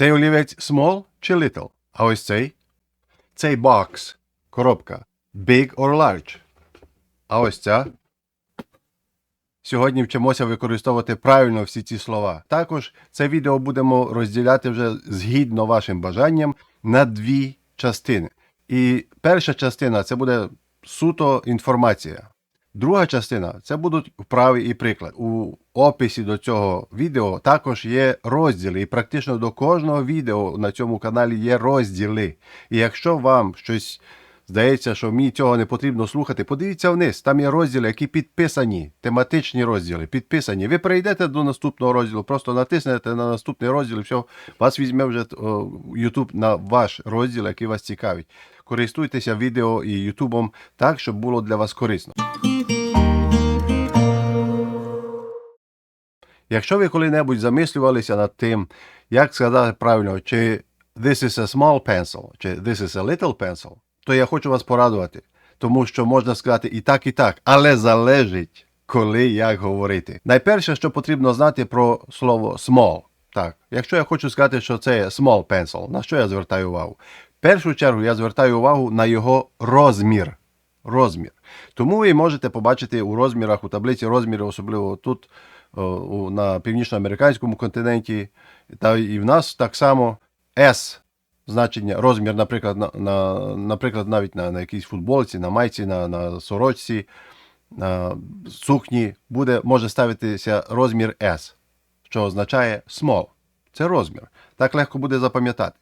Цей олівець small чи little? А ось цей? Цей box, коробка. Big or large? А ось ця? Сьогодні вчимося використовувати правильно всі ці слова. Також це відео будемо розділяти вже згідно вашим бажанням на дві частини. І перша частина це буде суто інформація. Друга частина це будуть вправи і приклад. У описі до цього відео також є розділи, і практично до кожного відео на цьому каналі є розділи. І якщо вам щось здається, що мені цього не потрібно слухати, подивіться вниз, там є розділи, які підписані, тематичні розділи, підписані. Ви перейдете до наступного розділу, просто натиснете на наступний розділ, і все, вас візьме вже о, YouTube на ваш розділ, який вас цікавить. Користуйтеся відео і Ютубом так, щоб було для вас корисно. Якщо ви коли-небудь замислювалися над тим, як сказати правильно, чи this is a small pencil, чи this is a little pencil, то я хочу вас порадувати, тому що можна сказати і так, і так, але залежить, коли як говорити. Найперше, що потрібно знати про слово small. Так, якщо я хочу сказати, що це small pencil, на що я звертаю увагу? В першу чергу я звертаю увагу на його розмір. Розмір. Тому ви можете побачити у розмірах, у таблиці розмірів, особливо тут, на північноамериканському континенті, та і в нас так само S значення, розмір, наприклад, на, на, наприклад, навіть на, на якійсь футболці, на майці, на, на сорочці, на сукні, буде, може ставитися розмір S, що означає small. Це розмір. Так легко буде запам'ятати.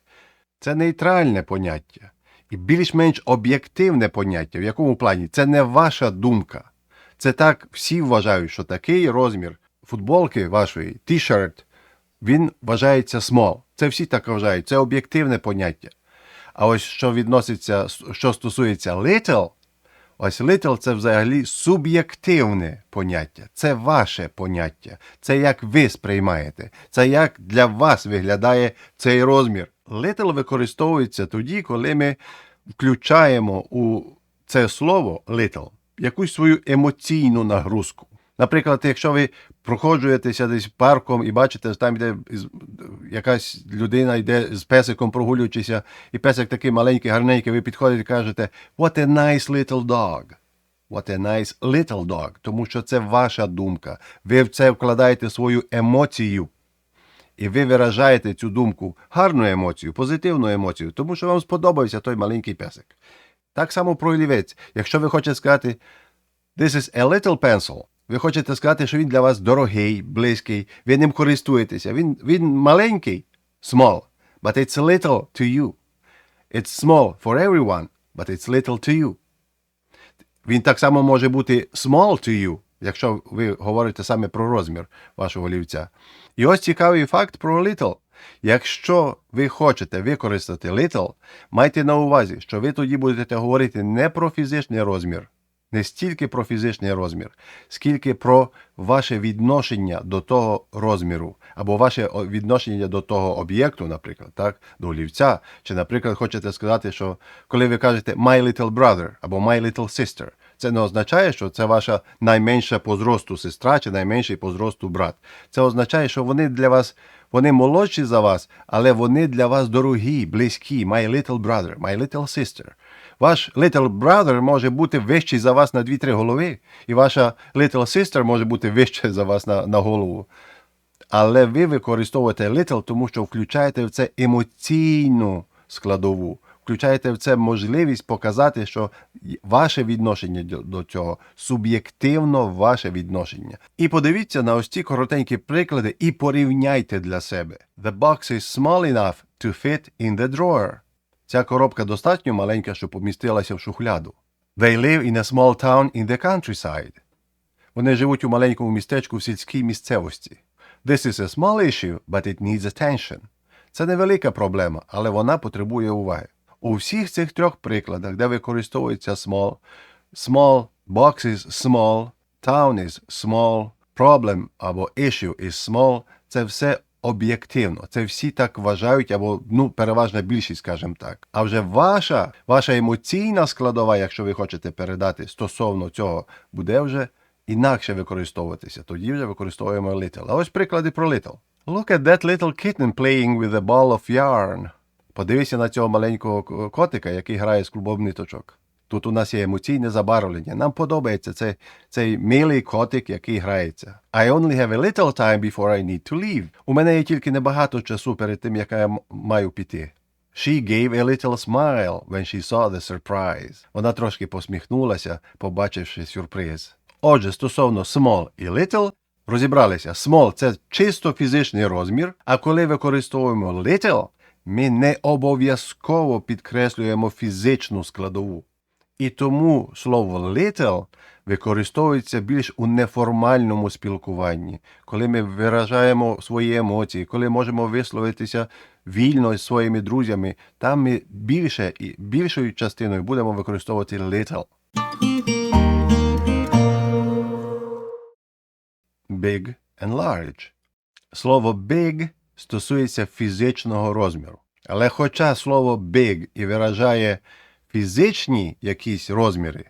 Це нейтральне поняття і більш-менш об'єктивне поняття. В якому плані? Це не ваша думка. Це так всі вважають, що такий розмір футболки вашої, t-shirt, він вважається small. Це всі так вважають. Це об'єктивне поняття. А ось що відноситься, що стосується little, ось little це взагалі суб'єктивне поняття. Це ваше поняття. Це як ви сприймаєте. Це як для вас виглядає цей розмір. Little використовується тоді, коли ми включаємо у це слово little якусь свою емоційну нагрузку. Наприклад, якщо ви проходжуєтеся десь парком і бачите, там йде якась людина йде з песиком прогулюючися, і песик такий маленький, гарненький, ви підходите і кажете What a nice little dog. What a nice little dog. Тому що це ваша думка. Ви в це вкладаєте свою емоцію. І ви виражаєте цю думку, гарну емоцію, позитивну емоцію, тому що вам сподобався той маленький песик. Так само про олівець. Якщо ви хочете сказати This is a little pencil, ви хочете сказати, що він для вас дорогий, близький, ви ним користуєтеся. Він він маленький, small, but it's little to you. It's small for everyone, but it's little to you. Він так само може бути small to you, якщо ви говорите саме про розмір вашого олівця. І ось цікавий факт про little. Якщо ви хочете використати little, майте на увазі, що ви тоді будете говорити не про фізичний розмір, не стільки про фізичний розмір, скільки про ваше відношення до того розміру, або ваше відношення до того об'єкту, наприклад, так, до олівця. Чи, наприклад, хочете сказати, що коли ви кажете my little brother або my little sister, це не означає, що це ваша найменша по зросту сестра чи найменший по зросту брат. Це означає, що вони для вас. Вони молодші за вас, але вони для вас дорогі, близькі. My little brother, my little sister. Ваш little brother може бути вищий за вас на 2-3 голови, і ваша little sister може бути вища за вас на, на голову. Але ви використовуєте little, тому що включаєте в це емоційну складову включаєте в це можливість показати, що ваше відношення до цього суб'єктивно ваше відношення. І подивіться на ось ці коротенькі приклади і порівняйте для себе. The box is small enough to fit in the drawer. Ця коробка достатньо маленька, щоб помістилася в шухляду. They live in a small town in the countryside. Вони живуть у маленькому містечку в сільській місцевості. This is a small issue, but it needs attention. Це невелика проблема, але вона потребує уваги. У всіх цих трьох прикладах, де використовується small, small box is small, town is small, problem або issue is small, це все об'єктивно. Це всі так вважають, або ну, переважна більшість, скажімо так. А вже ваша, ваша емоційна складова, якщо ви хочете передати стосовно цього, буде вже інакше використовуватися. Тоді вже використовуємо little. А ось приклади про little. Look at that little kitten playing with a ball of yarn. Подивися на цього маленького котика, який грає з клубом ниточок. Тут у нас є емоційне забарвлення. Нам подобається цей, цей милий котик, який грається. I only have a little time before I need to leave. У мене є тільки небагато часу перед тим, як я маю піти. She gave a little smile when she saw the surprise. Вона трошки посміхнулася, побачивши сюрприз. Отже, стосовно small і little, розібралися. Small – це чисто фізичний розмір, а коли використовуємо little, ми не обов'язково підкреслюємо фізичну складову. І тому слово little використовується більш у неформальному спілкуванні, коли ми виражаємо свої емоції, коли можемо висловитися вільно з своїми друзями, там ми більше і більшою частиною будемо використовувати little. Big and large. Слово big стосується фізичного розміру. Але хоча слово big і виражає фізичні якісь розміри,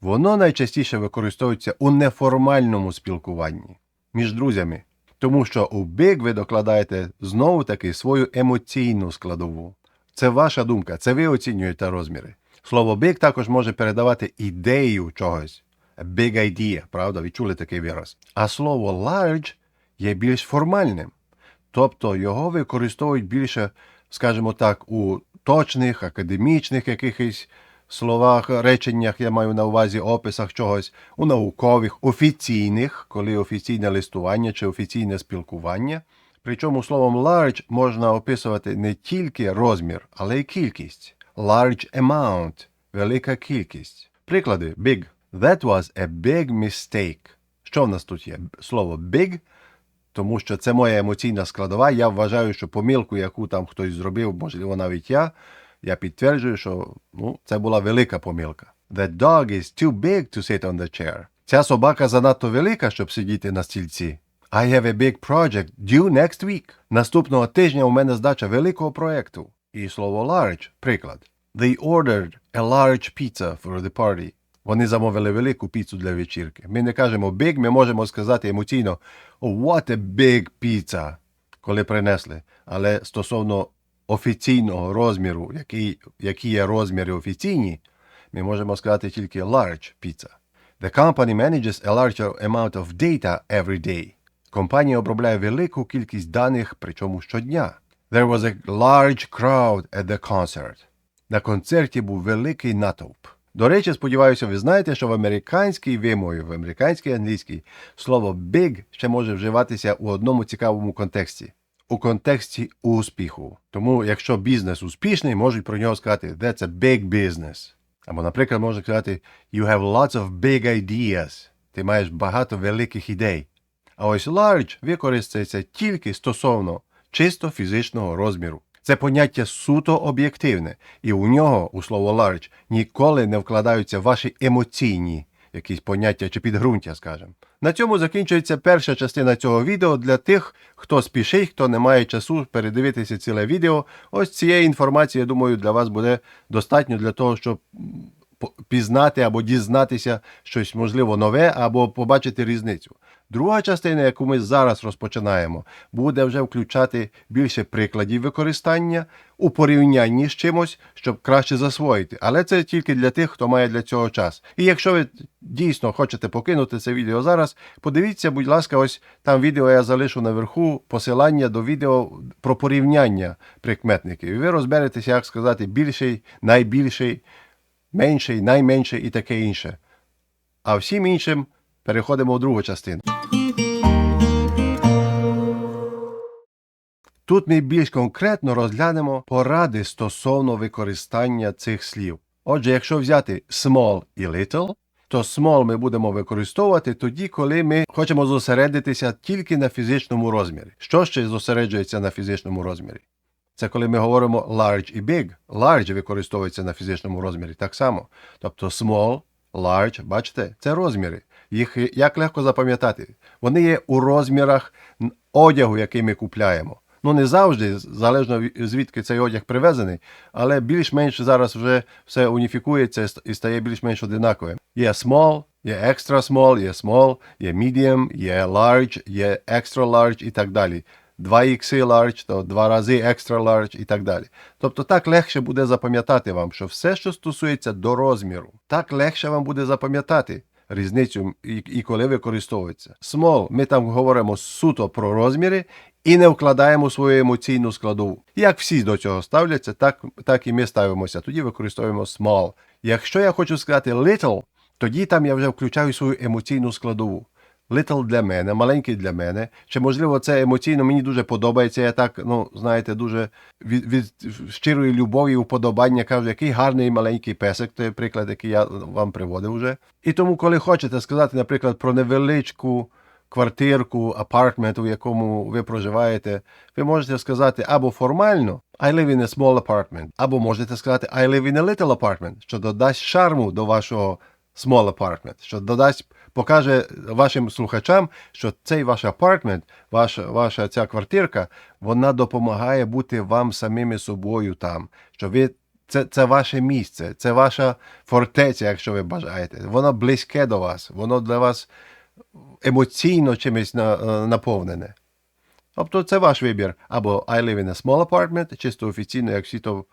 воно найчастіше використовується у неформальному спілкуванні між друзями, тому що у big ви докладаєте знову таки свою емоційну складову. Це ваша думка, це ви оцінюєте розміри. Слово big також може передавати ідею чогось. A big idea, правда? Відчули такий вираз. А слово large є більш формальним. Тобто його використовують більше, скажімо так, у точних, академічних якихось словах, реченнях, я маю на увазі описах чогось, у наукових, офіційних, коли офіційне листування чи офіційне спілкування. Причому словом large можна описувати не тільки розмір, але й кількість. Large amount – велика кількість. Приклади big. That was a big mistake. Що в нас тут є? Слово big тому що це моя емоційна складова. Я вважаю, що помилку, яку там хтось зробив, можливо, навіть я, я підтверджую, що ну, це була велика помилка. The dog is too big to sit on the chair. Ця собака занадто велика, щоб сидіти на стільці. I have a big project due next week. Наступного тижня у мене здача великого проєкту. І слово large – приклад. They ordered a large pizza for the party. Вони замовили велику піцу для вечірки. Ми не кажемо big, ми можемо сказати емоційно oh, what a big pizza, коли принесли. Але стосовно офіційного розміру, які, які є розміри офіційні, ми можемо сказати тільки large pizza. The company manages a larger amount of data every day. Компанія обробляє велику кількість даних, причому щодня. There was a large crowd at the concert. На концерті був великий натовп. До речі, сподіваюся, ви знаєте, що в американській вимові, в американській англійській слово big ще може вживатися у одному цікавому контексті. У контексті успіху. Тому, якщо бізнес успішний, можуть про нього сказати That's a big business. Або, наприклад, можна сказати You have lots of big ideas. Ти маєш багато великих ідей. А ось large використається тільки стосовно чисто фізичного розміру. Це поняття суто об'єктивне, і у нього, у слово large, ніколи не вкладаються ваші емоційні якісь поняття чи підґрунтя, скажімо. На цьому закінчується перша частина цього відео для тих, хто спішить, хто не має часу передивитися ціле відео. Ось цієї інформації, я думаю, для вас буде достатньо для того, щоб пізнати або дізнатися щось можливо нове, або побачити різницю. Друга частина, яку ми зараз розпочинаємо, буде вже включати більше прикладів використання у порівнянні з чимось, щоб краще засвоїти. Але це тільки для тих, хто має для цього час. І якщо ви дійсно хочете покинути це відео зараз, подивіться, будь ласка, ось там відео я залишу наверху посилання до відео про порівняння прикметників. І ви розберетеся, як сказати більший, найбільший, менший, найменший і таке інше. А всім іншим переходимо в другу частину. Тут ми більш конкретно розглянемо поради стосовно використання цих слів. Отже, якщо взяти small і little, то small ми будемо використовувати тоді, коли ми хочемо зосередитися тільки на фізичному розмірі. Що ще зосереджується на фізичному розмірі? Це коли ми говоримо large і big. Large використовується на фізичному розмірі так само. Тобто small, large, бачите, це розміри. Їх як легко запам'ятати. Вони є у розмірах одягу, який ми купляємо. Ну, не завжди, залежно звідки цей одяг привезений, але більш-менш зараз вже все уніфікується і стає більш-менш одинаковим. Є small, є extra small, є small, є medium, є large, є extra large і так далі. 2XL large, то два рази extra large і так далі. Тобто так легше буде запам'ятати вам, що все, що стосується до розміру, так легше вам буде запам'ятати різницю і, коли використовується. Small, ми там говоримо суто про розміри і не вкладаємо свою емоційну складову. Як всі до цього ставляться, так, так і ми ставимося. Тоді використовуємо small. Якщо я хочу сказати little, тоді там я вже включаю свою емоційну складову. Little для мене, маленький для мене. Чи можливо це емоційно мені дуже подобається. Я так, ну знаєте, дуже від, від щирої любові, уподобання кажу, який гарний маленький песик, той приклад, який я вам приводив вже. І тому, коли хочете сказати, наприклад, про невеличку квартирку, апартмент, у якому ви проживаєте, ви можете сказати або формально I live in a small apartment, або можете сказати I live in a little apartment, що додасть шарму до вашого small apartment, що додасть, покаже вашим слухачам, що цей ваш апартмент, ваша, ваша ця квартирка, вона допомагає бути вам самими собою там, що ви це, це ваше місце, це ваша фортеця, якщо ви бажаєте. Воно близьке до вас, воно для вас емоційно чимось на, наповнене. Тобто це ваш вибір. Або I live in a small apartment, чисто офіційно, як всі то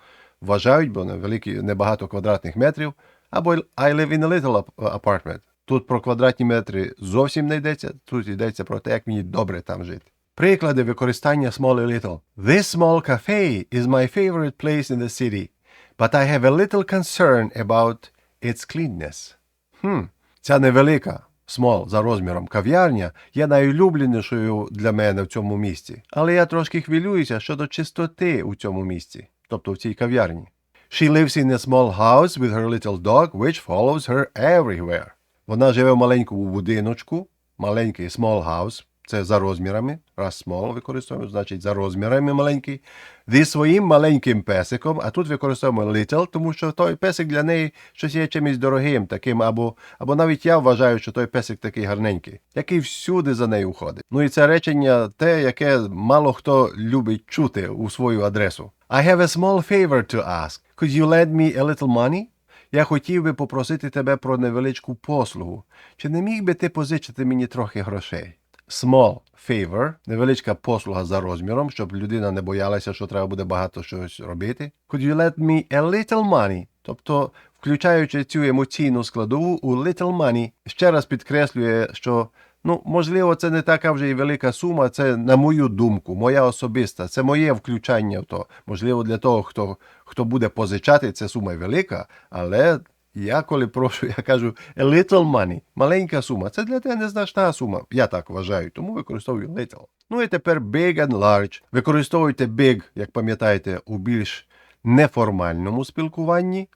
вважають, бо невеликі, небагато квадратних метрів, або I live in a little apartment. Тут про квадратні метри зовсім не йдеться, тут йдеться про те, як мені добре там жити. Приклади використання small і little. This small cafe is my favorite place in the city, but I have a little concern about its cleanness. Хм, ця невелика смол за розміром кав'ярня є найулюбленішою для мене в цьому місці. Але я трошки хвилююся щодо чистоти у цьому місці, тобто в цій кав'ярні. She lives in a small house with her little dog, which follows her everywhere. Вона живе в маленькому будиночку, маленький small house, це за розмірами. Раз small використовуємо, значить за розмірами маленький. Зі своїм маленьким песиком, а тут використовуємо little, тому що той песик для неї щось є чимось дорогим, таким, або, або навіть я вважаю, що той песик такий гарненький, який всюди за нею ходить. Ну і це речення те, яке мало хто любить чути у свою адресу. I have a small favor to ask. Could you lend me a little money? Я хотів би попросити тебе про невеличку послугу. Чи не міг би ти позичити мені трохи грошей? Small favor, невеличка послуга за розміром, щоб людина не боялася, що треба буде багато щось робити. Could you let me a little money? Тобто, включаючи цю емоційну складову у little money, ще раз підкреслює, що ну, можливо, це не така вже і велика сума, це, на мою думку, моя особиста, це моє включання в то. Можливо, для того, хто, хто буде позичати, ця сума велика, але я коли прошу, я кажу little money, маленька сума. Це для тебе незначна сума. Я так вважаю, тому використовую little. Ну і тепер big and large. Використовуйте big, як пам'ятаєте, у більш неформальному спілкуванні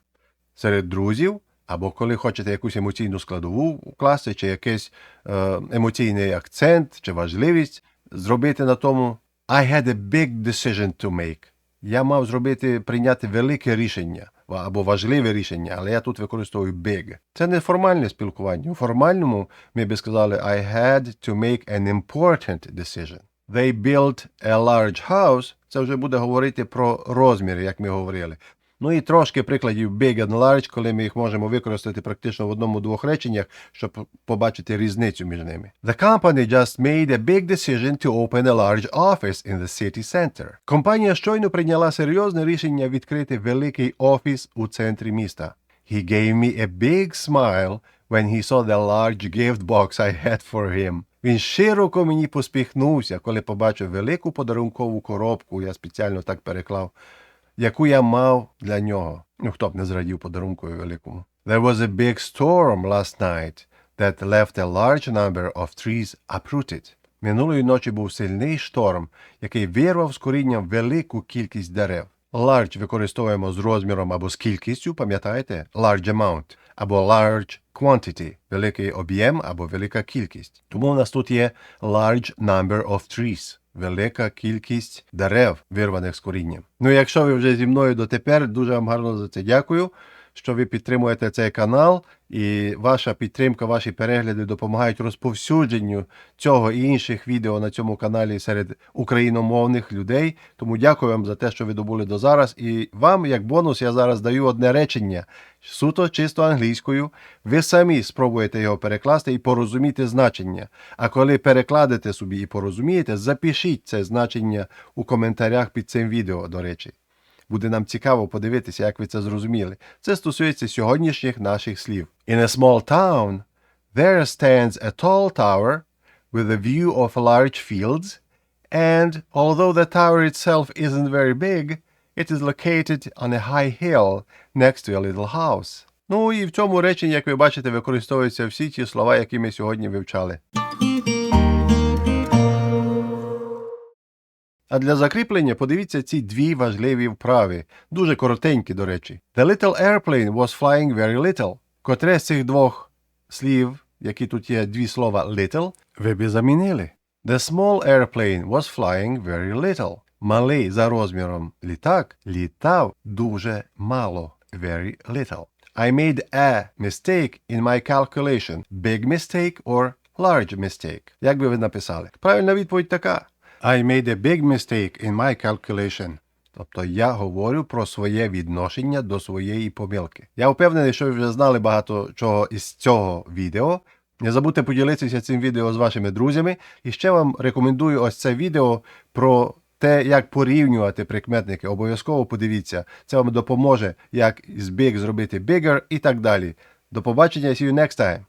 серед друзів, або коли хочете якусь емоційну складову укласти, чи якийсь е, емоційний акцент, чи важливість зробити на тому. I had a big decision to make. Я мав зробити, прийняти велике рішення або важливе рішення, але я тут використовую big. Це не формальне спілкування. У формальному ми би сказали I had to make an important decision. They built a large house. Це вже буде говорити про розміри, як ми говорили. Ну і трошки прикладів big and large, коли ми їх можемо використати практично в одному-двох реченнях, щоб побачити різницю між ними. The company just made a big decision to open a large office in the city center. Компанія щойно прийняла серйозне рішення відкрити великий офіс у центрі міста. He gave me a big smile when he saw the large gift box I had for him. Він широко мені посміхнувся, коли побачив велику подарункову коробку, я спеціально так переклав, яку я мав для нього. Ну, хто б не зрадів подарункові великому. There was a big storm last night that left a large number of trees uprooted. Минулої ночі був сильний шторм, який вирвав з корінням велику кількість дерев. Large використовуємо з розміром або з кількістю, пам'ятаєте? Large amount або large quantity – великий об'єм або велика кількість. Тому у нас тут є large number of trees – велика кількість дерев, вирваних з корінням. Ну, якщо ви вже зі мною дотепер, дуже вам гарно за це дякую. Що ви підтримуєте цей канал, і ваша підтримка, ваші перегляди допомагають розповсюдженню цього і інших відео на цьому каналі серед україномовних людей. Тому дякую вам за те, що ви добули до зараз. І вам, як бонус, я зараз даю одне речення суто чисто англійською. Ви самі спробуєте його перекласти і порозуміти значення. А коли перекладете собі і порозумієте, запишіть це значення у коментарях під цим відео, до речі. Буде нам цікаво подивитися, як ви це зрозуміли. Це стосується сьогоднішніх наших слів. In a small town, there stands a tall tower with a view of large fields, and although the tower itself isn't very big, it is located on a high hill next to a little house. Ну і в цьому реченні, як ви бачите, використовуються всі ті слова, які ми сьогодні вивчали. А для закріплення подивіться ці дві важливі вправи, дуже коротенькі, до речі. The little airplane was flying very little. Котре з цих двох слів, які тут є дві слова little, ви б замінили. The small airplane was flying very little. Малий за розміром літак літав дуже мало. Very little. I made a mistake in my calculation. Big mistake or large mistake. Як би ви написали? Правильна відповідь така. I made a big mistake in my calculation. Тобто я говорю про своє відношення до своєї помилки. Я впевнений, що ви вже знали багато чого із цього відео. Не забудьте поділитися цим відео з вашими друзями. І ще вам рекомендую ось це відео про те, як порівнювати прикметники. Обов'язково подивіться. Це вам допоможе, як з big зробити bigger і так далі. До побачення, see you next time.